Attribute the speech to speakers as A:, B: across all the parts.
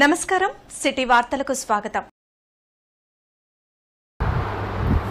A: నమస్కారం సిటీ వార్తలకు స్వాగతం.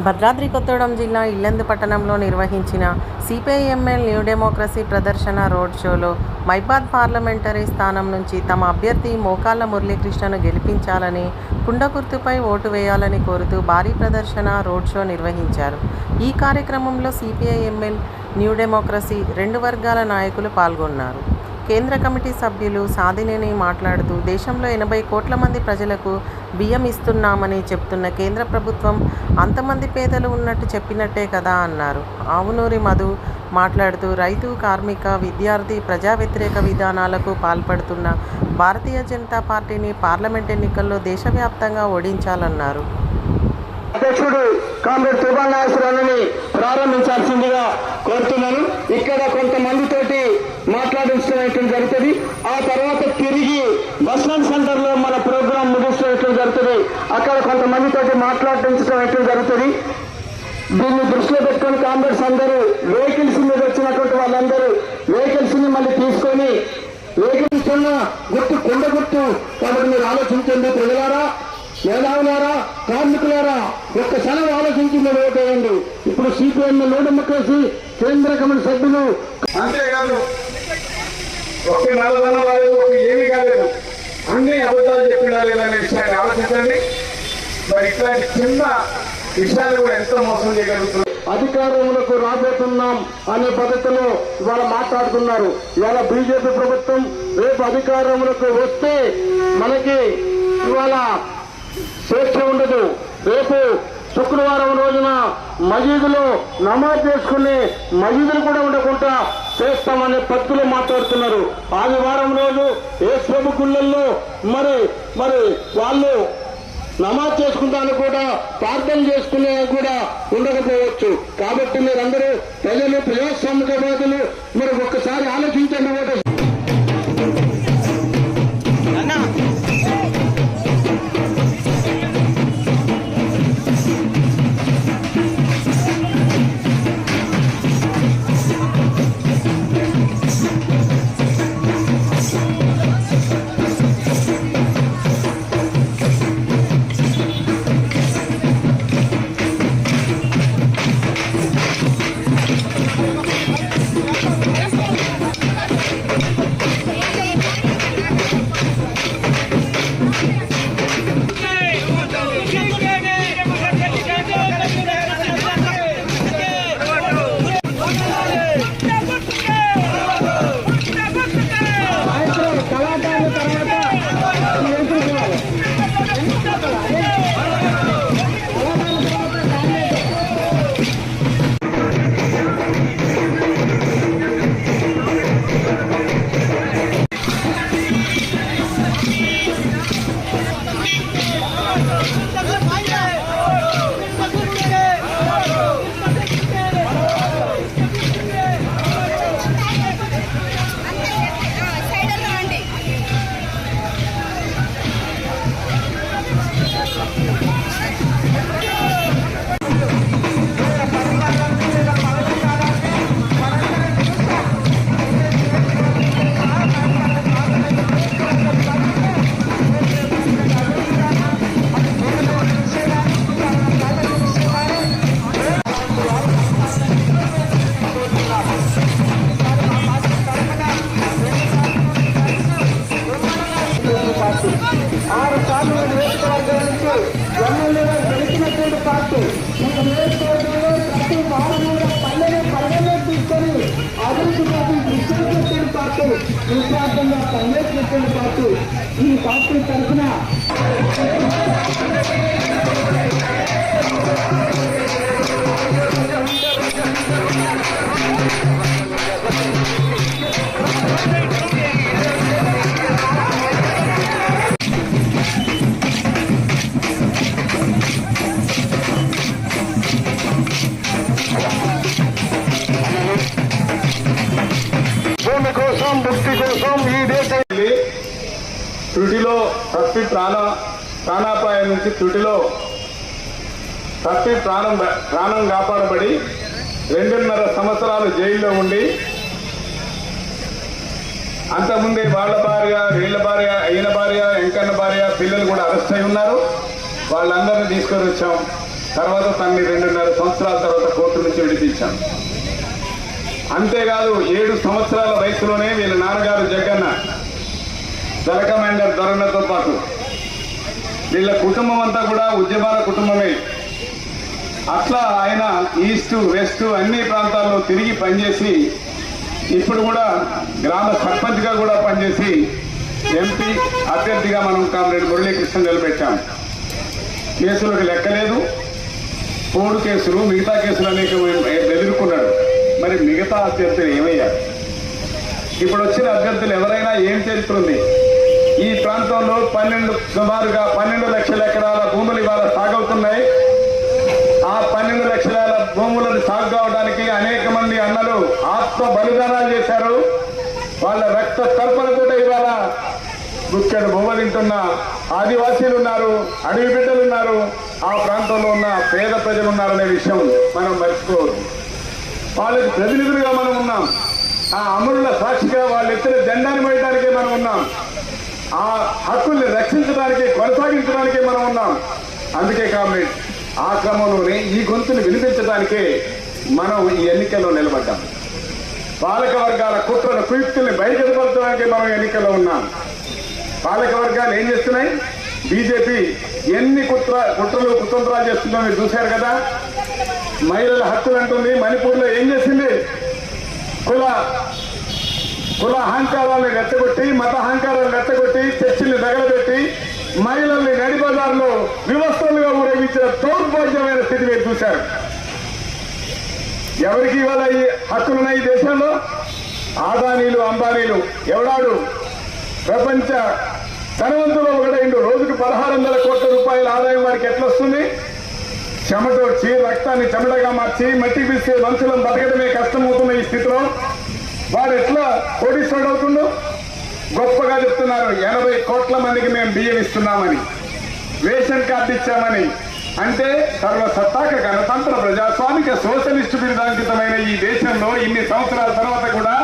B: భద్రాద్రి కొత్తగూడెం జిల్లా ఇల్లందు పట్టణంలో నిర్వహించిన సిపిఐఎంఎల్ న్యూ డెమోక్రసీ ప్రదర్శన రోడ్ షోలో మైబాద్ పార్లమెంటరీ స్థానం నుంచి తమ అభ్యర్థి మోకాళ్ళ మురళీకృష్ణను గెలిపించాలని కుండగుర్తుపై ఓటు వేయాలని కోరుతూ భారీ ప్రదర్శన రోడ్ షో నిర్వహించారు. ఈ కార్యక్రమంలో సిపిఐఎంఎల్ న్యూ డెమోక్రసీ రెండు వర్గాల నాయకులు పాల్గొన్నారు. కేంద్ర కమిటీ సభ్యులు సాధినేని మాట్లాడుతూ దేశంలో ఎనభై కోట్ల మంది ప్రజలకు బియ్యం ఇస్తున్నామని చెప్తున్న కేంద్ర ప్రభుత్వం అంతమంది పేదలు ఉన్నట్టు చెప్పినట్టే కదా అన్నారు. ఆవునూరి మధు మాట్లాడుతూ రైతు కార్మిక విద్యార్థి ప్రజా వ్యతిరేక విధానాలకు పాల్పడుతున్న భారతీయ జనతా పార్టీని పార్లమెంట్ ఎన్నికల్లో దేశవ్యాప్తంగా ఓడించాలన్నారు.
C: అధ్యక్షుడు కామ్రేడ్ తుబాల్ నాగేశ్వరరావుని ప్రారంభించాల్సిందిగా కోరుతున్నాను. ఇక్కడ కొంతమందితోటి మాట్లాడించడం జరుగుతుంది. ఆ తర్వాత తిరిగి బస్టాండ్ సెంటర్లో మన ప్రోగ్రాం ముగించడం జరుగుతుంది. అక్కడ కొంతమందితో మాట్లాడించడం జరుగుతుంది. దీన్ని దృష్టిలో పెట్టుకొని కాంగ్రెస్ అందరూ వెహికల్స్ మీద వచ్చినటువంటి వాళ్ళందరూ వెహికల్స్ని మళ్ళీ తీసుకొని వెహికల్స్ ఉన్న గుర్తు కొండ గుర్తు కాబట్టి మీరు ఆలోచించండి ప్రజలారా మేధావులారా కార్మికులారా ఒక్కసారి ఆలోచించి మీరు ఓటేయండి ఇప్పుడు సిపిఎం లోడమ్మ కేసి కేంద్ర కమిటీ సభ్యులు
D: అంతేకాదు ఒకే నల్లదనం రాలేదు ఒక ఏమీ కాలేదు. అన్ని అబద్ధాలు చెప్పినారు అనే విషయాన్ని ఆలోచించండి. మరి ఇట్లాంటి చిన్న విషయాలు కూడా ఎంత మోసం చేయగలుగుతున్నారు.
C: అధికారములకు రాబోతున్నాం అనే పద్ధతిలో ఇవాళ మాట్లాడుతున్నారు. ఇవాళ బీజేపీ ప్రభుత్వం రేపు అధికారములకు వస్తే మనకి ఇవాళ స్వేచ్ఛ ఉండదు. రేపు శుక్రవారం రోజున మజీదులో నమాజ్ చేసుకునే మజీదులు కూడా ఉండకుండా చేస్తామనే పత్తులు మాట్లాడుతున్నారు. ఆదివారం రోజు ఏ ప్రభు గుళ్ళల్లో మరి మరి వాళ్ళు నమాజ్ చేసుకుంటాను కూడా ప్రార్థన చేసుకునే కూడా ఉండకపోవచ్చు. కాబట్టి మీరందరూ ప్రజలు ప్రజాస్వామికవాదులు మీరు ఒక్కసారి పార్టీ విశ్వాసంగా పనిచేసినటువంటి పార్టీ ఈ పార్టీ తరఫున
D: త్రుటిలో తప్పి ప్రాణ ప్రాణాపాయం నుంచి త్రుటిలో తప్పి ప్రాణం ప్రాణం కాపాడబడి రెండున్నర సంవత్సరాలు జైల్లో ఉండి అంతకుముందే వాళ్ళ భార్య వీళ్ళ భార్య అయిన భార్య వెంకన్న భార్య పిల్లలు కూడా అరెస్ట్ అయి ఉన్నారు. వాళ్ళందరినీ తీసుకొని వచ్చాం. తర్వాత తన్ని రెండున్నర సంవత్సరాల తర్వాత కోర్టు నుంచి విడిపించాం. అంతేకాదు ఏడు సంవత్సరాల వయసులోనే వీళ్ళ నాన్నగారు జగన్న జలకమాండర్ ధరణతో పాటు. వీళ్ళ కుటుంబం అంతా కూడా ఉద్యమాల కుటుంబమే. అట్లా ఆయన ఈస్ట్ వెస్ట్ అన్ని ప్రాంతాల్లో తిరిగి పనిచేసి ఇప్పుడు కూడా గ్రామ సర్పంచ్గా కూడా పనిచేసి ఎంపీ అభ్యర్థిగా మనం కామ్రేడ్ మురళీకృష్ణ నిలబెట్టాం. కేసులకు లెక్కలేదు పోడు కేసులు మిగతా కేసులు అనేక ఎదుర్కొన్నాడు. మరి మిగతా అభ్యర్థులు ఏమయ్యారు? ఇప్పుడు వచ్చిన అభ్యర్థులు ఎవరైనా ఏం చరిత్ర ఉంది? ఈ ప్రాంతంలో పన్నెండు సుమారుగా పన్నెండు లక్షల ఎకరాల భూములు ఇవాళ సాగవుతున్నాయి. ఆ పన్నెండు లక్షల భూములను సాగు కావడానికి అనేక మంది అన్నలు ఆత్మ బలిదానాలు చేశారు. వాళ్ళ రక్త తర్పణతో ఇవాళ గుక్కడు బొమ్మ తింటున్న ఆదివాసీలు ఉన్నారు అడవి బిడ్డలు ఉన్నారు. ఆ ప్రాంతంలో ఉన్న పేద ప్రజలు ఉన్నారనే విషయం మనం మర్చిపోవద్దు. వాళ్ళకి ప్రతినిధులుగా మనం ఉన్నాం. ఆ అమరుల సాక్షిగా వాళ్ళు ఎత్తిన జెండాని వేయడానికే మనం ఉన్నాం. ఆ హక్కుల్ని రక్షించడానికి కొనసాగించడానికే మనం ఉన్నాం. అందుకే కామ్రేడ్ ఆ క్రమంలోనే ఈ గొంతుని వినిపించడానికే మనం ఈ ఎన్నికల్లో నిలబడ్డాం. పాలక వర్గాల కుట్రల కుయుక్తుల్ని బయటపడటానికి మనం ఎన్నికల్లో ఉన్నాం. పాలక వర్గాలు ఏం చేస్తున్నాయి? బీజేపీ ఎన్ని కుట్ర కుట్రలు కుతంత్రాలు చేస్తుందో మీరు చూశారు కదా? మహిళల హక్కులు అంటుంది మణిపూర్లో ఏం చేసింది? కుల కుల అహంకారాలను రెచ్చగొట్టి మత అహంకారాలను రెచ్చగొట్టి చర్చిల్ని తగలబెట్టి మహిళల్ని నడి వివస్థలుగా ఊరేగించిన దౌర్భాగ్యమైన స్థితి మీరు చూశారు. ఎవరికి ఇవాళ ఈ హక్కులున్నాయి ఈ దేశంలో? ఆదానీలు అంబానీలు ఎవడాడు? ప్రపంచ ధనవంతులు ఒకటైండు రోజుకు పదహారు వందల కోట్ల రూపాయల ఆదాయం వారికి ఎట్లా వస్తుంది చెమటోడ్చి రక్తాన్ని చెమటగా మార్చి మట్టి పిస్తే మనుషులను బతకడమే కష్టమవుతున్న ఈ స్థితిలో వాడు ఎట్లా కోటీశ్వరుడు అవుతుండు? గొప్పగా చెప్తున్నారు ఎనభై కోట్ల మందికి మేము బియ్యం ఇస్తున్నామని రేషన్ కార్డు ఇచ్చామని. అంటే సర్వసత్తాక గణతంత్ర ప్రజాస్వామిక సోషలిస్టు బిరుదాంకితమైన ఈ దేశంలో ఇన్ని సంవత్సరాల తర్వాత కూడా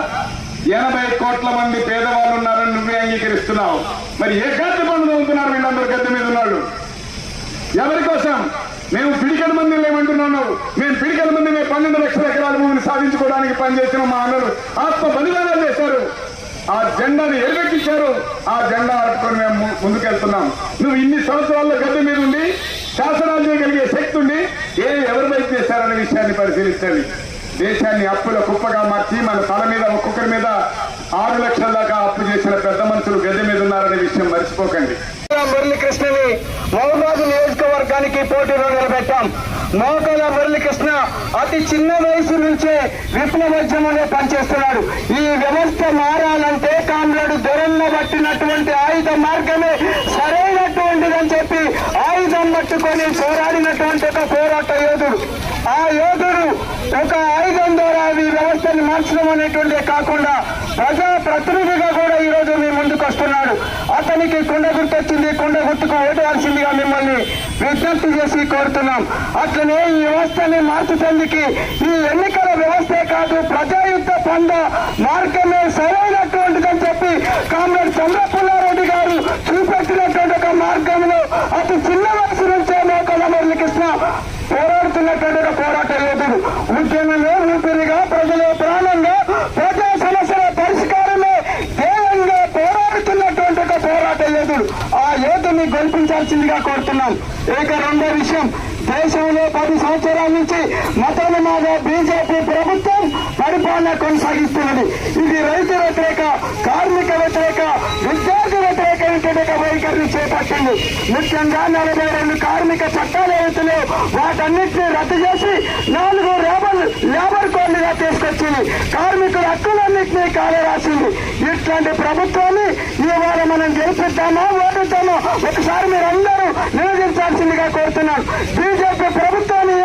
D: ఎనభై కోట్ల మంది పేదవాళ్ళు ఉన్నారని నువ్వే అంగీకరిస్తున్నావు. మరి ఏ పనులు అవుతున్నారు వీళ్ళందరూ గద్దె మీద ఉన్నాడు ఎవరి కోసం మేము పిడికల మంది మేము పిడికల ముందు మేము పన్నెండు లక్షల ఎకరాల భూమిని సాధించుకోవడానికి పనిచేసిన మా అన్నలు ఆత్మ బలిదానాలు చేశారు. ఆ జెండాను ఎరగట్టించారు. ఆ జెండా పట్టుకొని మేము ముందుకెళ్తున్నాం. నువ్వు ఇన్ని సంవత్సరాల్లో గద్దె మీద ఉండి శాసనాలు చేయగలిగే శక్తి ఉండి ఏ ఎవరి వైపు చేశారనే విషయాన్ని పరిశీలించండి. దేశాన్ని అప్పుల కుప్పగా మార్చి మన తల మీద ఒక్కొక్కరి మీద ఆరు లక్షల దాకా అప్పు చేసిన పెద్ద మనుషులు గద్దె మీద ఉన్నారనే విషయం మర్చిపోకండి.
C: మురళీకృష్ణని మహబాద్ నియోజకవర్గానికి పోటీలో నిలబెట్టాం మోకాల మురళీకృష్ణ అతి చిన్న వయసు నుంచే విప్లవోద్యమంలో పనిచేస్తున్నాడు. ఈ వ్యవస్థ మారాలంటే కామ్రేడు దొరల్లో పట్టినటువంటి ఆయుధ మార్గమే సరైనటువంటిదని చెప్పి ఆయుధం పట్టుకొని పోరాడినటువంటి ఒక పోరాట యోధుడు. ఆ యోధుడు ఒక ఆయుధం ద్వారా ఈ వ్యవస్థని మార్చడం అనేటువంటిదే కాకుండా ప్రజా ప్రతినిధిగా కూడా ఈ మీ ముందుకు వస్తున్నాడు. అతనికి కుండ గుర్తొచ్చింది. కుండ గుర్తుకు ఓటేయాల్సిందిగా మిమ్మల్ని విజ్ఞప్తి చేసి కోరుతున్నాం. అట్లనే ఈ వ్యవస్థని మార్చడానికి ఈ ఎన్నికల వ్యవస్థే కాదు ప్రజాయుద్ధ పంద మార్గమే సరైనటువంటిదని చెప్పి కామ్రేడ్ చంద్రపుల్లారు చూపెట్టినటువంటి ఒక మార్గంలో అతి చిన్న వయసు నుంచే మోకల మురళీకృష్ణ పోరాడుతున్నటువంటి ఒక పోరాట యోధుడు ఉద్యమంలో ఊపిరిగా ప్రజల ప్రాణంగా ప్రజా సమస్యల పరిష్కారమే ధ్యేయంగా పోరాడుతున్నటువంటి ఒక పోరాట యోధుడు ఆ యోధుని గొల్పించాల్సిందిగా కోరుతున్నాం. ఇక రెండో విషయం దేశంలో పది సంవత్సరాల నుంచి మతోన్మాద బీజేపీ ప్రభుత్వం పరిపాలన కొనసాగిస్తున్నది. ఇది రైతు వ్యతిరేక కార్మిక వ్యతిరేక విద్యార్థి వ్యతిరేక వైఖరిని చేపట్టింది ముఖ్యంగా నలభై రెండు కార్మిక చట్టాలు ఏవైతున్నాయో వాటన్నిటిని రద్దు చేసి నాలుగు లేబర్ లేబర్ కోడ్లుగా తీసుకొచ్చింది. కార్మికుల హక్కులన్నింటినీ కాలే రాసింది ఇట్లాంటి ప్రభుత్వాన్ని ఇవాళ మనం గెలిపిద్దామా ఓడిద్దామా? ఒకసారి మీరందరూ నివేదించాల్సిందిగా కోరుతున్నాను. బీజేపీ ప్రభుత్వాన్ని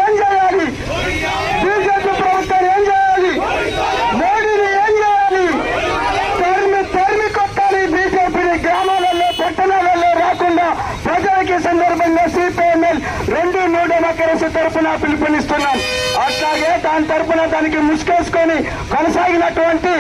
C: తరఫున పిలుపునిస్తున్నాం. అట్లాగే దాని తరఫున దానికి ముసుకేసుకొని కొనసాగినటువంటి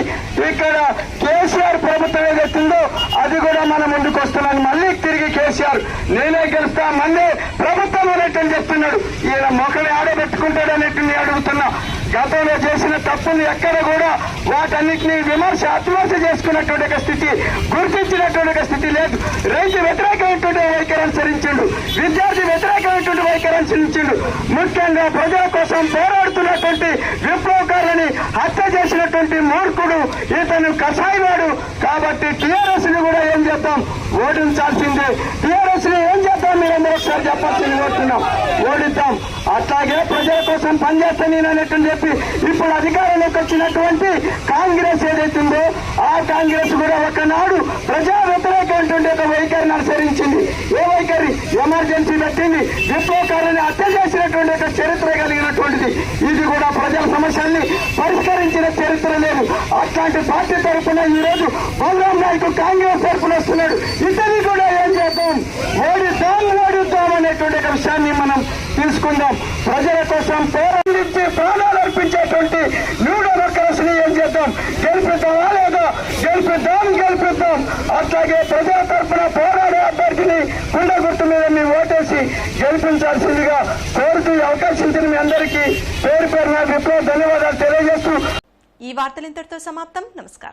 C: ఇక్కడ కేసీఆర్ ప్రభుత్వం ఏదైతుందో అది కూడా మన ముందుకు వస్తున్నాను మళ్ళీ తిరిగి కేసీఆర్ నేనే గెలుస్తా మళ్ళీ ప్రభుత్వం అనేటువంటి చెప్తున్నాడు. ఈయన మొక్కలు ఆడబెట్టుకుంటాడు అనేటువంటి అడుగుతున్నా. గతంలో చేసిన తప్పులు ఎక్కడ కూడా వాటన్నిటిని విమర్శ ఆత్మహత్య చేసుకున్నటువంటి ఒక స్థితి గుర్తించినటువంటి ఒక స్థితి లేదు. రైతు వ్యతిరేకమైనటువంటి వైఖరి అనుసరించిండు. విద్యార్థి వ్యతిరేకమైనటువంటి వైఖరి అనుసరించిండు. ముఖ్యంగా ప్రజల కోసం పోరాడుతున్నటువంటి విప్లవకారులని హత్య చేసినటువంటి మూర్ఖుడు ఇతను కషాయవాడు. కాబట్టి టీఆర్ఎస్ని కూడా ఏం చేద్దాం? ఓడించాల్సిందే టీఆర్ఎస్ ఏం చేద్దాం? మీరందరూ ఒకసారి చెప్పాల్సింది కోరుతున్నాం ఓడిద్దాం. అట్లాగే ప్రజల కోసం పనిచేస్తా నేను అన్నట్టు చెప్పి ఇప్పుడు అధికారంలోకి వచ్చినటువంటి కాంగ్రెస్ ఏదైతుందో ఆ కాంగ్రెస్ కూడా ఒకనాడు ప్రజా ఎమర్జెన్సీ పెట్టింది. విప్లవకారుని హత్య చేసినటువంటి ఒక చరిత్ర కలిగినటువంటిది. ఇది కూడా ప్రజల సమస్యల్ని పరిష్కరించిన చరిత్ర లేదు. అట్లాంటి పార్టీ తరఫున ఈ రోజు బలరాం నాయకు కాంగ్రెస్ తరఫున వస్తున్నాడు. ఇతని కూడా ఏం చేద్దాం? ఓడిద్దాం ఓడిద్దాం అనేటువంటి ఒక విషయాన్ని మనం తీసుకుందాం. ప్రజల కోసం పోరాడించి ప్రాణాలు అర్పించేటువంటి న్యూ డెమోక్రసీని ఏం చేద్దాం? గెలిపిద్దామా లేదా? గెలిపిద్దాం గెలిపిద్దాం అట్లాగే ప్రజల తరఫున పోరాడే అభ్యర్థిని కుండ గుర్తు మీద మీ ఓటేసి గెలిపించాల్సిందిగా కోరుతూ ఈ అవకాశం ఇచ్చిన మీ అందరికీ పేరు పేరున విప్లవ ధన్యవాదాలు తెలియజేస్తూ
A: ఈ వార్తలు ఇంతటితో సమాప్తం. నమస్కారం.